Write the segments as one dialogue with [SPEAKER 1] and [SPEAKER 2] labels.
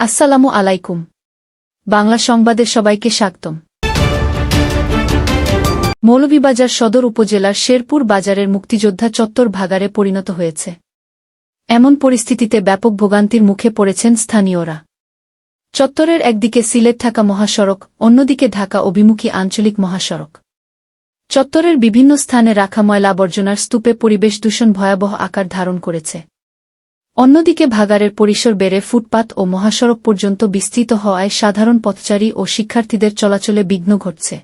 [SPEAKER 1] আসসালামু আলাইকুম। বাংলা সংবাদে সবাইকে স্বাগতম। মৌলভীবাজার সদর উপজেলার শেরপুর বাজারের মুক্তিযোদ্ধা চত্বর ভাগারে পরিণত হয়েছে। এমন পরিস্থিতিতে ব্যাপক ভোগান্তির মুখে পড়েছেন স্থানীয়রা। চত্বরের একদিকে সিলেট ঢাকা মহাসড়ক, অন্যদিকে ঢাকা অভিমুখী আঞ্চলিক মহাসড়ক। চত্বরের বিভিন্ন স্থানে রাখা ময়লা আবর্জনার স্তূপে পরিবেশ দূষণ ভয়াবহ আকার ধারণ করেছে। অন্যদিকে ভাগাড়ের পরিসর বেড়ে ফুটপাত ও মহাসড়ক পর্যন্ত বিস্তৃত হওয়ায় সাধারণ পথচারী ও শিক্ষার্থীদের চলাচলে বিঘ্ন ঘটছে।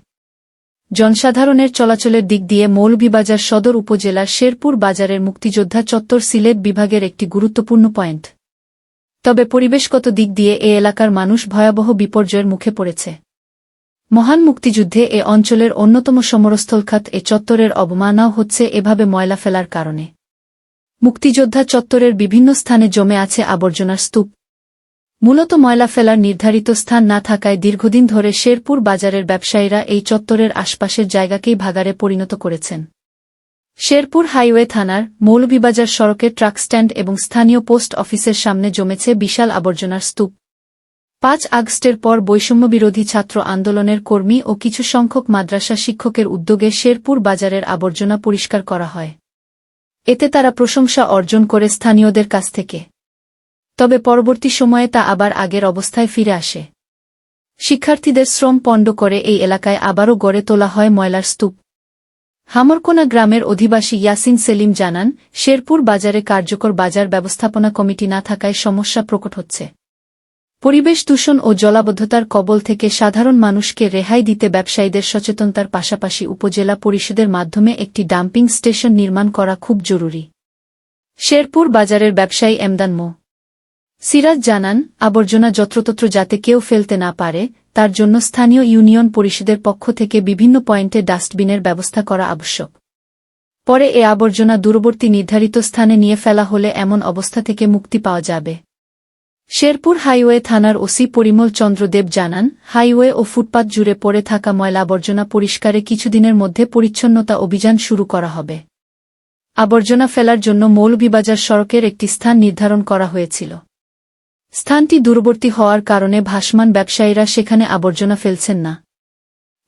[SPEAKER 1] জনসাধারণের চলাচলের দিক দিয়ে মৌলভীবাজার সদর উপজেলার শেরপুর বাজারের মুক্তিযোদ্ধা চত্বর সিলেট বিভাগের একটি গুরুত্বপূর্ণ পয়েন্ট। তবে পরিবেশগত দিক দিয়ে এ এলাকার মানুষ ভয়াবহ বিপর্যয়ের মুখে পড়েছে। মহান মুক্তিযুদ্ধে এ অঞ্চলের অন্যতম সমরস্থলখাত এ চত্বরের অবমাননাও হচ্ছে এভাবে ময়লা ফেলার কারণে। মুক্তিযোদ্ধা চত্বরের বিভিন্ন স্থানে জমে আছে আবর্জনার স্তূপ। মূলত ময়লা ফেলার নির্ধারিত স্থান না থাকায় দীর্ঘদিন ধরে শেরপুর বাজারের ব্যবসায়ীরা এই চত্বরের আশপাশের জায়গাকেই ভাগারে পরিণত করেছেন। শেরপুর হাইওয়ে থানার মৌলভীবাজার সড়কের ট্রাক স্ট্যান্ড এবং স্থানীয় পোস্ট অফিসের সামনে জমেছে বিশাল আবর্জনার স্তূপ। পাঁচ আগস্টের পর বৈষম্যবিরোধী ছাত্র আন্দোলনের কর্মী ও কিছু সংখ্যক মাদ্রাসা শিক্ষকের উদ্যোগে শেরপুর বাজারের আবর্জনা পরিষ্কার করা হয়। এতে তারা প্রশংসা অর্জন করে স্থানীয়দের কাছ থেকে। তবে পরবর্তী সময়ে তা আবার আগের অবস্থায় ফিরে আসে। শিক্ষার্থীদের শ্রম পণ্ড করে এই এলাকায় আবারও গড়ে তোলা হয় ময়লার স্তূপ। হামরকোনা গ্রামের অধিবাসী ইয়াসিন সেলিম জানান, শেরপুর বাজারে কার্যকর বাজার ব্যবস্থাপনা কমিটি না থাকায় সমস্যা প্রকট হচ্ছে। পরিবেশ দূষণ ও জলাবদ্ধতার কবল থেকে সাধারণ মানুষকে রেহাই দিতে ব্যবসায়ীদের সচেতনতার পাশাপাশি উপজেলা পরিষদের মাধ্যমে একটি ডাম্পিং স্টেশন নির্মাণ করা খুব জরুরি। শেরপুর বাজারের ব্যবসায়ী এমদান মো. সিরাজ জানান, আবর্জনা যত্রতত্র যাতে কেউ ফেলতে না পারে, তার জন্য স্থানীয় ইউনিয়ন পরিষদের পক্ষ থেকে বিভিন্ন পয়েন্টে ডাস্টবিনের ব্যবস্থা করা আবশ্যক। পরে এ আবর্জনা দূরবর্তী নির্ধারিত স্থানে নিয়ে ফেলা হলে এমন অবস্থা থেকে মুক্তি পাওয়া যাবে। শেরপুর হাইওয়ে থানার ওসি পরিমল চন্দ্রদেব জানান, হাইওয়ে ও ফুটপাত জুড়ে পড়ে থাকা ময়লা আবর্জনা পরিষ্কারে কিছুদিনের মধ্যে পরিচ্ছন্নতা অভিযান শুরু করা হবে। আবর্জনা ফেলার জন্য মৌলভীবাজার সড়কের একটি স্থান নির্ধারণ করা হয়েছিল। স্থানটি দূরবর্তী হওয়ার কারণে ভাসমান ব্যবসায়ীরা সেখানে আবর্জনা ফেলছেন না।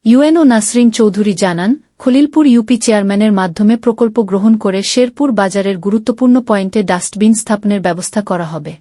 [SPEAKER 1] ইউএনও নাসরিন চৌধুরী জানান, খলিলপুর ইউপি চেয়ারম্যানের মাধ্যমে প্রকল্প গ্রহণ করে শেরপুর বাজারের গুরুত্বপূর্ণ পয়েন্টে ডাস্টবিন স্থাপনের ব্যবস্থা করা হবে।